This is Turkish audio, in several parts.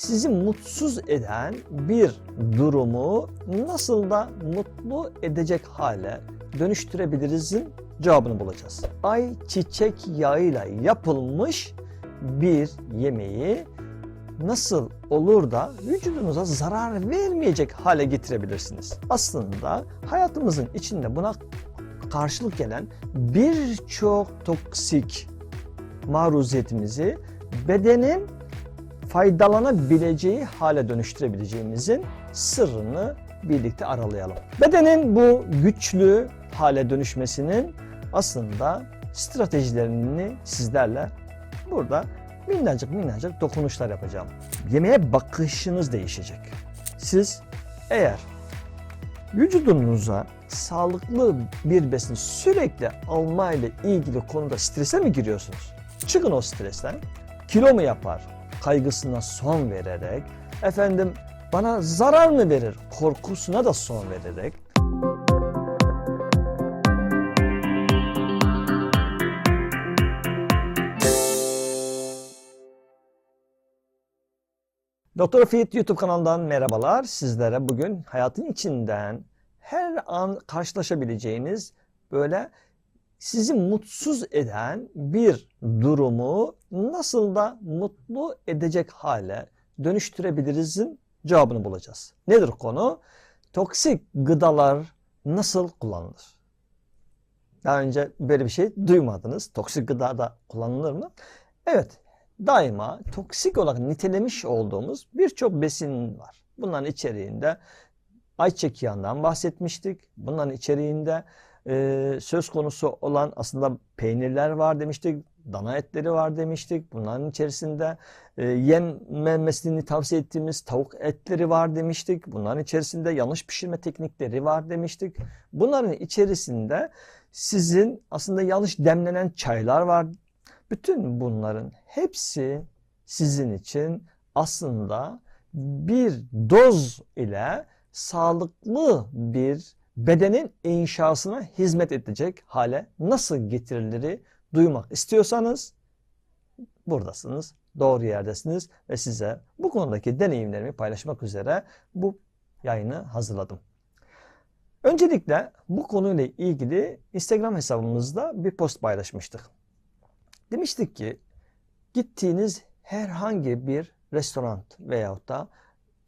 sizi mutsuz eden bir durumu nasıl da mutlu edecek hale dönüştürebilirizin cevabını bulacağız. Ay çiçek yağıyla yapılmış bir yemeği nasıl olur da vücudunuza zarar vermeyecek hale getirebilirsiniz? Aslında hayatımızın içinde buna karşılık gelen birçok toksik maruziyetimizi bedenin faydalanabileceği hale dönüştürebileceğimizin sırrını birlikte aralayalım. Bedenin bu güçlü hale dönüşmesinin aslında stratejilerini sizlerle burada minnacık minnacık dokunuşlar yapacağım. Yemeğe bakışınız değişecek. Siz eğer vücudunuza sağlıklı bir besin sürekli almayla ilgili konuda strese mi giriyorsunuz? Çıkın o stresten. Kilo mu yapar? Kaygısına son vererek, efendim bana zarar mı verir? Korkusuna da son vererek Doktor Fit YouTube kanalından merhabalar. Sizlere bugün hayatın içinden her an karşılaşabileceğiniz böyle sizi mutsuz eden bir durumu nasıl da mutlu edecek hale dönüştürebilirizin cevabını bulacağız. Nedir konu? Toksik gıdalar nasıl kullanılır? Daha önce böyle bir şey duymadınız. Toksik gıda da kullanılır mı? Evet, daima toksik olarak nitelemiş olduğumuz birçok besin var. Bunların içeriğinde ayçiçek yağından bahsetmiştik. Bunların içeriğinde e, söz konusu olan aslında peynirler var demiştik. Dana etleri var demiştik. Bunların içerisinde e, yenmemesini tavsiye ettiğimiz tavuk etleri var demiştik. Bunların içerisinde yanlış pişirme teknikleri var demiştik. Bunların içerisinde sizin aslında yanlış demlenen çaylar var. Bütün bunların hepsi sizin için aslında bir doz ile sağlıklı bir bedenin inşasına hizmet edecek hale nasıl getirileri duymak istiyorsanız buradasınız, doğru yerdesiniz ve size bu konudaki deneyimlerimi paylaşmak üzere bu yayını hazırladım. Öncelikle bu konuyla ilgili Instagram hesabımızda bir post paylaşmıştık. Demiştik ki gittiğiniz herhangi bir restoran veyahut da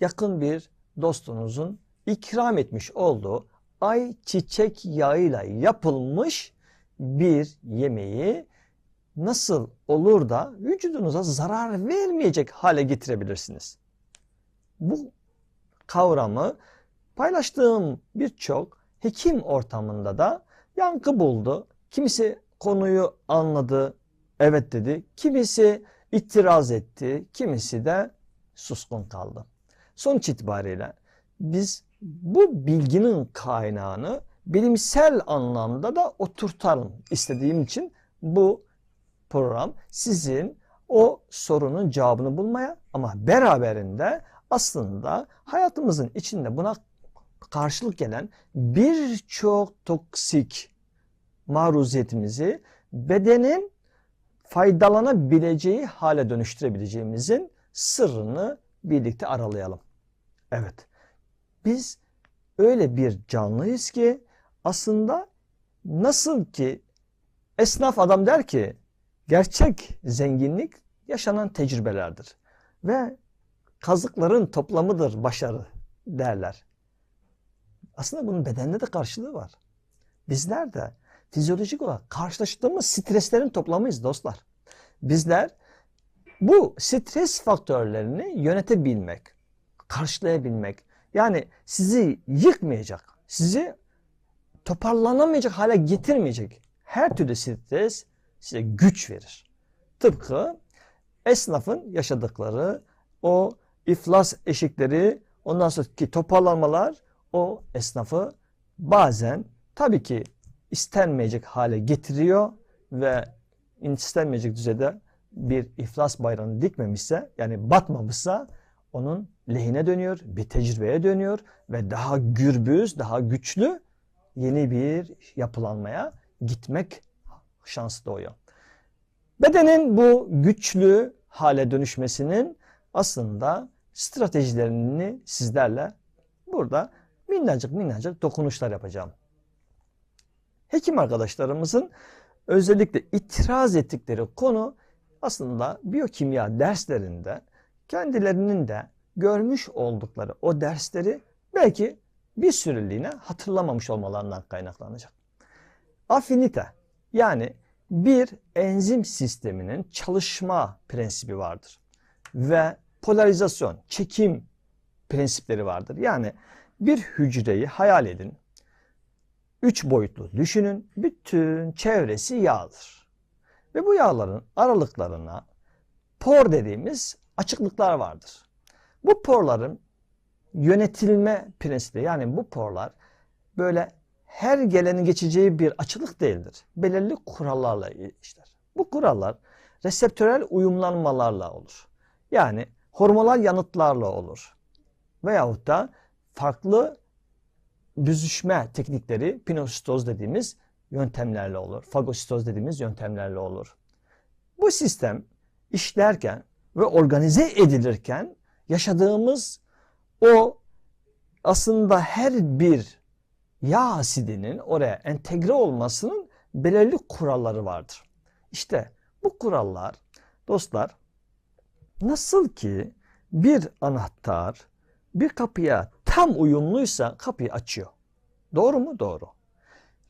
yakın bir dostunuzun ikram etmiş olduğu ay çiçek yağıyla yapılmış bir yemeği nasıl olur da vücudunuza zarar vermeyecek hale getirebilirsiniz? Bu kavramı paylaştığım birçok hekim ortamında da yankı buldu. Kimisi konuyu anladı, evet dedi. Kimisi itiraz etti, kimisi de suskun kaldı. Sonuç itibariyle biz bu bilginin kaynağını bilimsel anlamda da oturtalım istediğim için bu program sizin o sorunun cevabını bulmaya ama beraberinde aslında hayatımızın içinde buna karşılık gelen birçok toksik maruziyetimizi bedenin faydalanabileceği hale dönüştürebileceğimizin sırrını birlikte aralayalım. Evet. Biz öyle bir canlıyız ki aslında nasıl ki esnaf adam der ki gerçek zenginlik yaşanan tecrübelerdir ve kazıkların toplamıdır başarı derler. Aslında bunun bedende de karşılığı var. Bizler de fizyolojik olarak karşılaştığımız streslerin toplamıyız dostlar. Bizler bu stres faktörlerini yönetebilmek, karşılayabilmek, yani sizi yıkmayacak, sizi toparlanamayacak hale getirmeyecek her türlü stres size güç verir. Tıpkı esnafın yaşadıkları o iflas eşikleri, ondan sonraki toparlanmalar o esnafı bazen tabii ki istenmeyecek hale getiriyor ve istenmeyecek düzeyde bir iflas bayrağını dikmemişse yani batmamışsa onun lehine dönüyor, bir tecrübeye dönüyor ve daha gürbüz, daha güçlü yeni bir yapılanmaya gitmek şansı doğuyor. Bedenin bu güçlü hale dönüşmesinin aslında stratejilerini sizlerle burada minnacık minnacık dokunuşlar yapacağım. Hekim arkadaşlarımızın özellikle itiraz ettikleri konu aslında biyokimya derslerinde kendilerinin de görmüş oldukları o dersleri belki bir süreliğine hatırlamamış olmalarından kaynaklanacak. Afinite yani bir enzim sisteminin çalışma prensibi vardır. Ve polarizasyon, çekim prensipleri vardır. Yani bir hücreyi hayal edin. Üç boyutlu düşünün. Bütün çevresi yağdır. Ve bu yağların aralıklarına por dediğimiz açıklıklar vardır. Bu porların yönetilme prensibi yani bu porlar böyle her gelenin geçeceği bir açıklık değildir. Belirli kurallarla işler. Bu kurallar reseptörel uyumlanmalarla olur. Yani hormonal yanıtlarla olur. Veyahut da farklı büzüşme teknikleri pinositoz dediğimiz yöntemlerle olur. Fagositoz dediğimiz yöntemlerle olur. Bu sistem işlerken ve organize edilirken yaşadığımız o aslında her bir yağ asidinin oraya entegre olmasının belirli kuralları vardır. İşte bu kurallar dostlar nasıl ki bir anahtar bir kapıya tam uyumluysa kapıyı açıyor. Doğru mu? Doğru.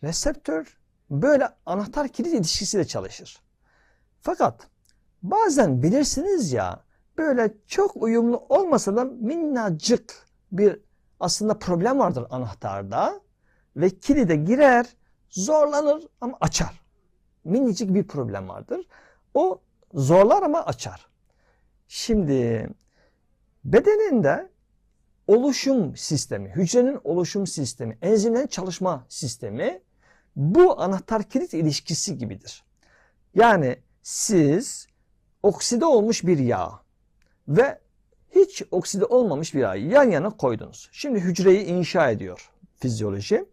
Reseptör böyle anahtar kilit ilişkisiyle çalışır. Fakat bazen bilirsiniz ya böyle çok uyumlu olmasa da minnacık bir aslında problem vardır anahtarda ve kilide girer zorlanır ama açar. Minicik bir problem vardır. O zorlar ama açar. Şimdi bedeninde oluşum sistemi, hücrenin oluşum sistemi, enzimlerin çalışma sistemi bu anahtar kilit ilişkisi gibidir. Yani siz okside olmuş bir yağ ve hiç okside olmamış bir yağ yan yana koydunuz. Şimdi hücreyi inşa ediyor fizyoloji.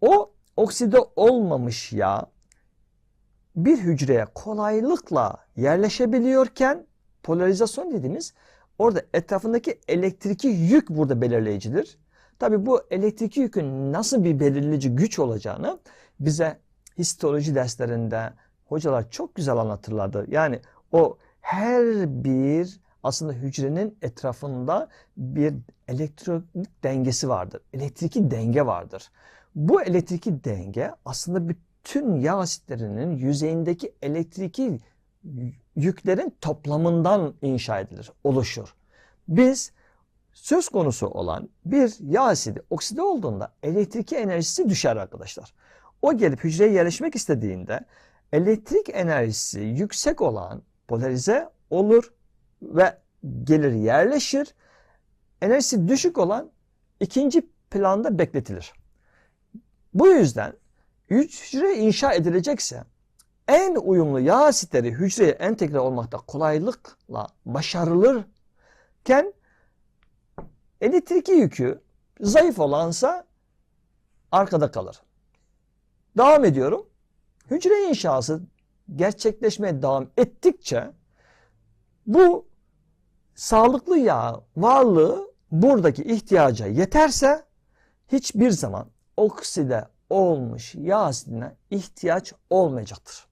O okside olmamış yağ bir hücreye kolaylıkla yerleşebiliyorken polarizasyon dediğimiz orada etrafındaki elektriki yük burada belirleyicidir. Tabi bu elektriki yükün nasıl bir belirleyici güç olacağını bize histoloji derslerinde hocalar çok güzel anlatırlardı. Yani o her bir aslında hücrenin etrafında bir elektronik dengesi vardır. Elektriki denge vardır. Bu elektriki denge aslında bütün yağ asitlerinin yüzeyindeki elektriki yüklerin toplamından inşa edilir, oluşur. Biz söz konusu olan bir yağ asidi okside olduğunda elektriki enerjisi düşer arkadaşlar. O gelip hücreye yerleşmek istediğinde elektrik enerjisi yüksek olan polarize olur ve gelir yerleşir. Enerjisi düşük olan ikinci planda bekletilir. Bu yüzden hücre inşa edilecekse en uyumlu yağ asitleri hücreye entegre olmakta kolaylıkla başarılırken elektriki yükü zayıf olansa arkada kalır. Devam ediyorum. Hücre inşası gerçekleşmeye devam ettikçe bu sağlıklı yağ varlığı buradaki ihtiyaca yeterse hiçbir zaman okside olmuş yağ asidine ihtiyaç olmayacaktır.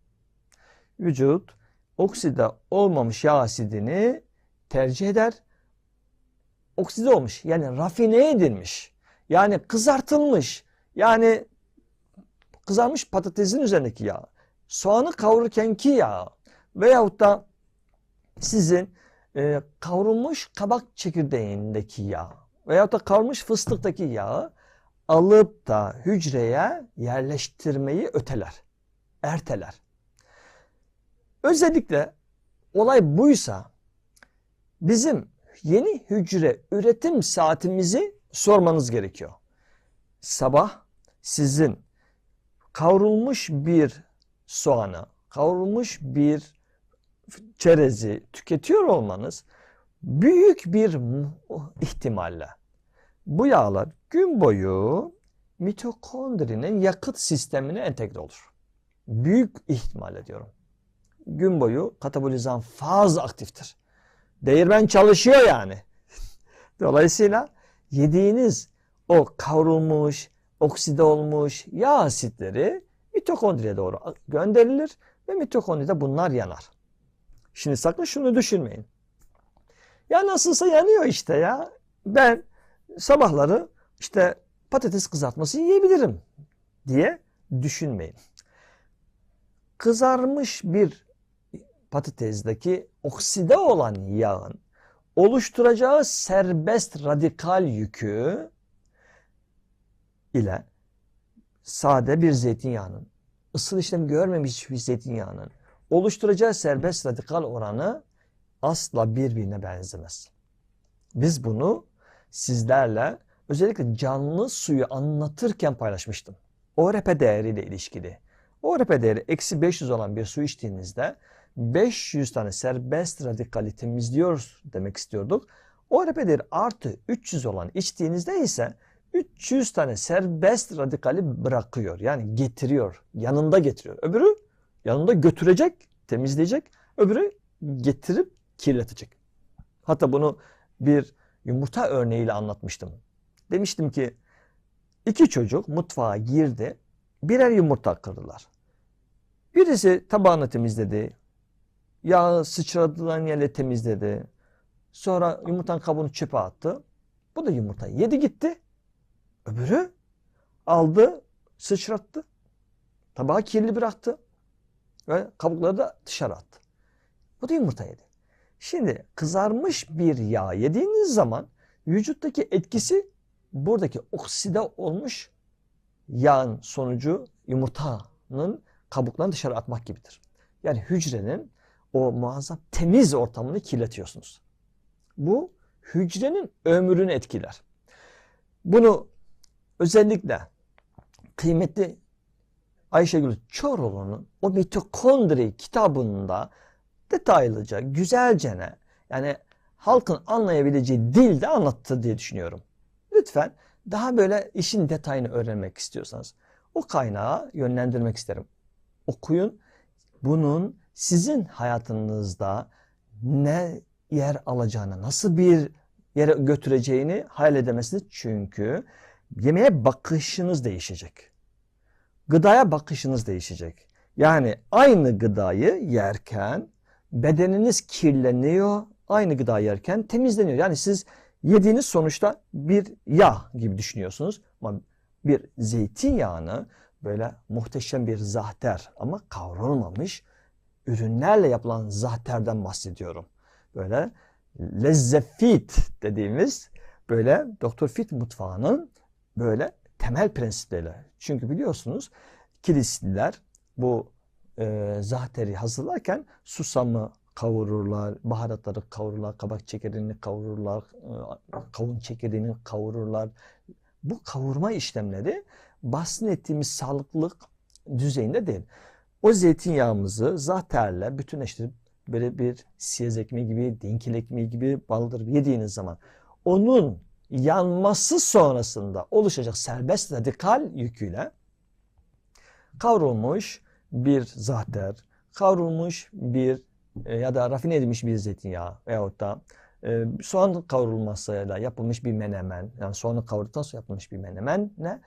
Vücut okside olmamış yağ asidini tercih eder. Okside olmuş yani rafine edilmiş yani kızartılmış yani kızarmış patatesin üzerindeki yağ, soğanı kavururkenki yağ veyahut da sizin e, kavrulmuş kabak çekirdeğindeki yağ veyahut da kavrulmuş fıstıktaki yağı alıp da hücreye yerleştirmeyi öteler, erteler. Özellikle olay buysa bizim yeni hücre üretim saatimizi sormanız gerekiyor. Sabah sizin kavrulmuş bir soğanı, kavrulmuş bir çerezi tüketiyor olmanız büyük bir ihtimalle bu yağlar gün boyu mitokondrinin yakıt sistemine entegre olur. Büyük ihtimal ediyorum. Gün boyu katabolizan faz aktiftir. Değirmen çalışıyor yani. Dolayısıyla yediğiniz o kavrulmuş, okside olmuş yağ asitleri mitokondriye doğru gönderilir ve mitokondride bunlar yanar. Şimdi sakın şunu düşünmeyin. Ya nasılsa yanıyor işte ya. Ben sabahları işte patates kızartması yiyebilirim diye düşünmeyin. Kızarmış bir patatesdeki okside olan yağın oluşturacağı serbest radikal yükü ile sade bir zeytinyağının, ısıl işlem görmemiş bir zeytinyağının oluşturacağı serbest radikal oranı asla birbirine benzemez. Biz bunu sizlerle özellikle canlı suyu anlatırken paylaşmıştım. ORP değeriyle ilişkili. ORP değeri eksi 500 olan bir su içtiğinizde 500 tane serbest radikali temizliyoruz demek istiyorduk. ORP değeri artı 300 olan içtiğinizde ise 300 tane serbest radikali bırakıyor. Yani getiriyor. Yanında getiriyor. Öbürü yanında götürecek, temizleyecek. Öbürü getirip kirletecek. Hatta bunu bir yumurta örneğiyle anlatmıştım. Demiştim ki iki çocuk mutfağa girdi. Birer yumurta kırdılar. Birisi tabağını temizledi. Yağı sıçradılan yerle temizledi. Sonra yumurtanın kabuğunu çöpe attı. Bu da yumurta yedi gitti. Öbürü aldı, sıçrattı. Tabağı kirli bıraktı. Ve kabukları da dışarı attı. Bu da yumurta yedi. Şimdi kızarmış bir yağ yediğiniz zaman vücuttaki etkisi buradaki okside olmuş yağın sonucu yumurtanın kabuklarını dışarı atmak gibidir. Yani hücrenin o muazzam temiz ortamını kirletiyorsunuz. Bu hücrenin ömrünü etkiler. Bunu özellikle kıymetli Ayşegül Çoroğlu'nun o mitokondri kitabında detaylıca, güzelcene yani halkın anlayabileceği dilde anlattı diye düşünüyorum. Lütfen daha böyle işin detayını öğrenmek istiyorsanız o kaynağı yönlendirmek isterim. Okuyun. Bunun sizin hayatınızda ne yer alacağını, nasıl bir yere götüreceğini hayal edemezsiniz. Çünkü yemeğe bakışınız değişecek. Gıdaya bakışınız değişecek. Yani aynı gıdayı yerken bedeniniz kirleniyor, aynı gıda yerken temizleniyor. Yani siz yediğiniz sonuçta bir yağ gibi düşünüyorsunuz. Ama bir zeytinyağını böyle muhteşem bir zahter ama kavrulmamış ürünlerle yapılan zahterden bahsediyorum. Böyle lezzefit dediğimiz böyle Doktor Fit mutfağının böyle temel prensipleriyle. Çünkü biliyorsunuz kilisliler bu e, zahteri hazırlarken susamı kavururlar, baharatları kavururlar, kabak çekirdeğini kavururlar, e, kavun çekirdeğini kavururlar. Bu kavurma işlemleri bahsettiğimiz sağlıklık düzeyinde değil. O zeytinyağımızı zahterle bütünleştirip böyle bir siyaz ekmeği gibi, dinkil ekmeği gibi baldırıp yediğiniz zaman onun yanması sonrasında oluşacak serbest radikal yüküyle kavrulmuş bir zahter, kavrulmuş bir e, ya da rafine edilmiş bir zeytinyağı veyahut da e, soğan kavrulmasıyla yapılmış bir menemen, yani soğanı kavurduktan sonra yapılmış bir menemen ne?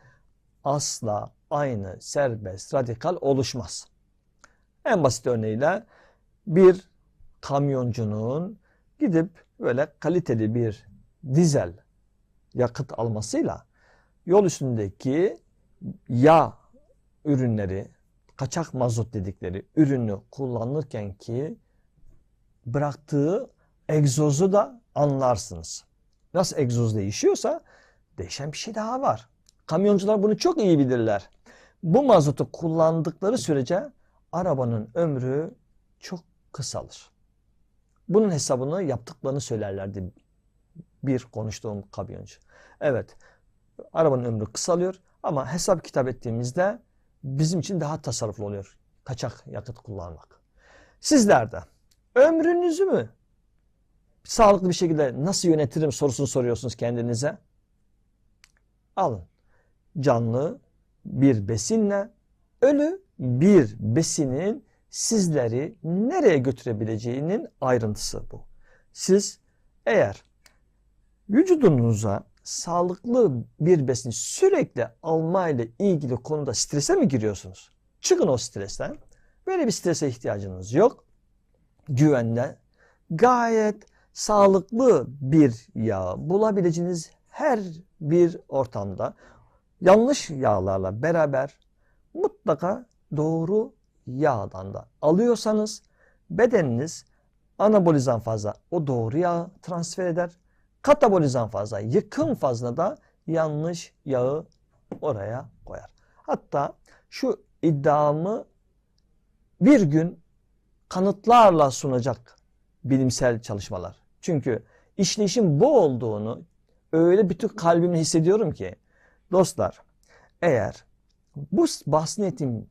Asla aynı serbest radikal oluşmaz. En basit örneğiyle bir kamyoncunun gidip böyle kaliteli bir dizel yakıt almasıyla yol üstündeki yağ ürünleri, kaçak mazot dedikleri ürünü kullanırken ki bıraktığı egzozu da anlarsınız. Nasıl egzoz değişiyorsa değişen bir şey daha var. Kamyoncular bunu çok iyi bilirler. Bu mazotu kullandıkları sürece arabanın ömrü çok kısalır. Bunun hesabını yaptıklarını söylerlerdi bir konuştuğum kamyoncu. Evet arabanın ömrü kısalıyor ama hesap kitap ettiğimizde bizim için daha tasarruflu oluyor kaçak yakıt kullanmak. Sizler de ömrünüzü mü sağlıklı bir şekilde nasıl yönetirim sorusunu soruyorsunuz kendinize. Alın. Canlı bir besinle ölü bir besinin sizleri nereye götürebileceğinin ayrıntısı bu. Siz eğer vücudunuza sağlıklı bir besini sürekli almayla ilgili konuda strese mi giriyorsunuz? Çıkın o stresten. Böyle bir strese ihtiyacınız yok. Güvende gayet sağlıklı bir yağ bulabileceğiniz her bir ortamda yanlış yağlarla beraber mutlaka doğru yağdan da alıyorsanız bedeniniz anabolizan fazla o doğru yağ transfer eder. Katabolizan fazla, yıkım fazla da yanlış yağı oraya koyar. Hatta şu iddiamı bir gün kanıtlarla sunacak bilimsel çalışmalar. Çünkü işleyişin bu olduğunu öyle bütün kalbimle hissediyorum ki dostlar eğer bu bahsettiğim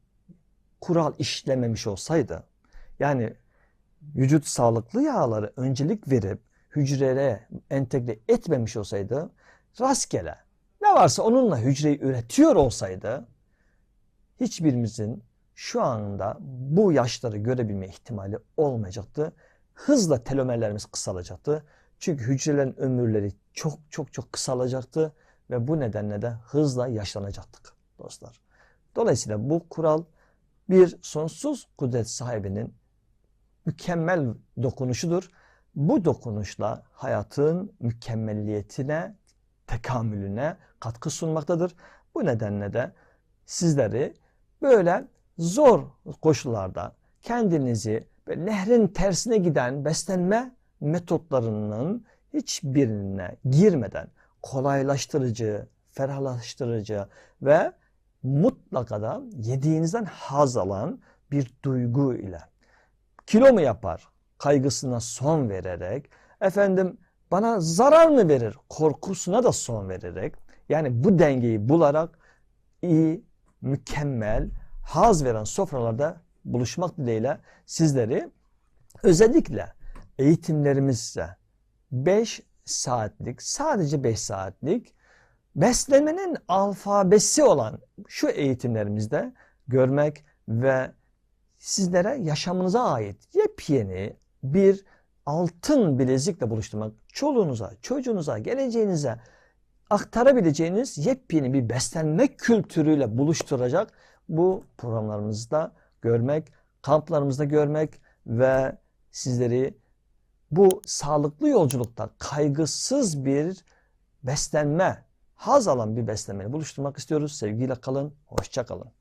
kural işlememiş olsaydı yani vücut sağlıklı yağları öncelik verip hücrelere entegre etmemiş olsaydı rastgele ne varsa onunla hücreyi üretiyor olsaydı hiçbirimizin şu anda bu yaşları görebilme ihtimali olmayacaktı. Hızla telomerlerimiz kısalacaktı. Çünkü hücrelerin ömürleri çok çok çok kısalacaktı ve bu nedenle de hızla yaşlanacaktık dostlar. Dolayısıyla bu kural bir sonsuz kudret sahibinin mükemmel dokunuşudur. Bu dokunuşla hayatın mükemmelliyetine, tekamülüne katkı sunmaktadır. Bu nedenle de sizleri böyle zor koşullarda kendinizi nehrin tersine giden beslenme metotlarının hiçbirine girmeden kolaylaştırıcı, ferahlaştırıcı ve mutlaka da yediğinizden haz alan bir duygu ile kilo mu yapar kaygısına son vererek efendim bana zarar mı verir korkusuna da son vererek yani bu dengeyi bularak iyi, mükemmel, haz veren sofralarda buluşmak dileğiyle sizleri özellikle eğitimlerimizde 5 saatlik, sadece 5 saatlik beslenmenin alfabesi olan şu eğitimlerimizde görmek ve sizlere yaşamınıza ait yepyeni bir altın bilezikle buluşturmak, çoluğunuza, çocuğunuza, geleceğinize aktarabileceğiniz yepyeni bir beslenme kültürüyle buluşturacak bu programlarımızda görmek, kamplarımızda görmek ve sizleri bu sağlıklı yolculukta kaygısız bir beslenme, haz alan bir beslenmeyi buluşturmak istiyoruz. Sevgiyle kalın, hoşça kalın.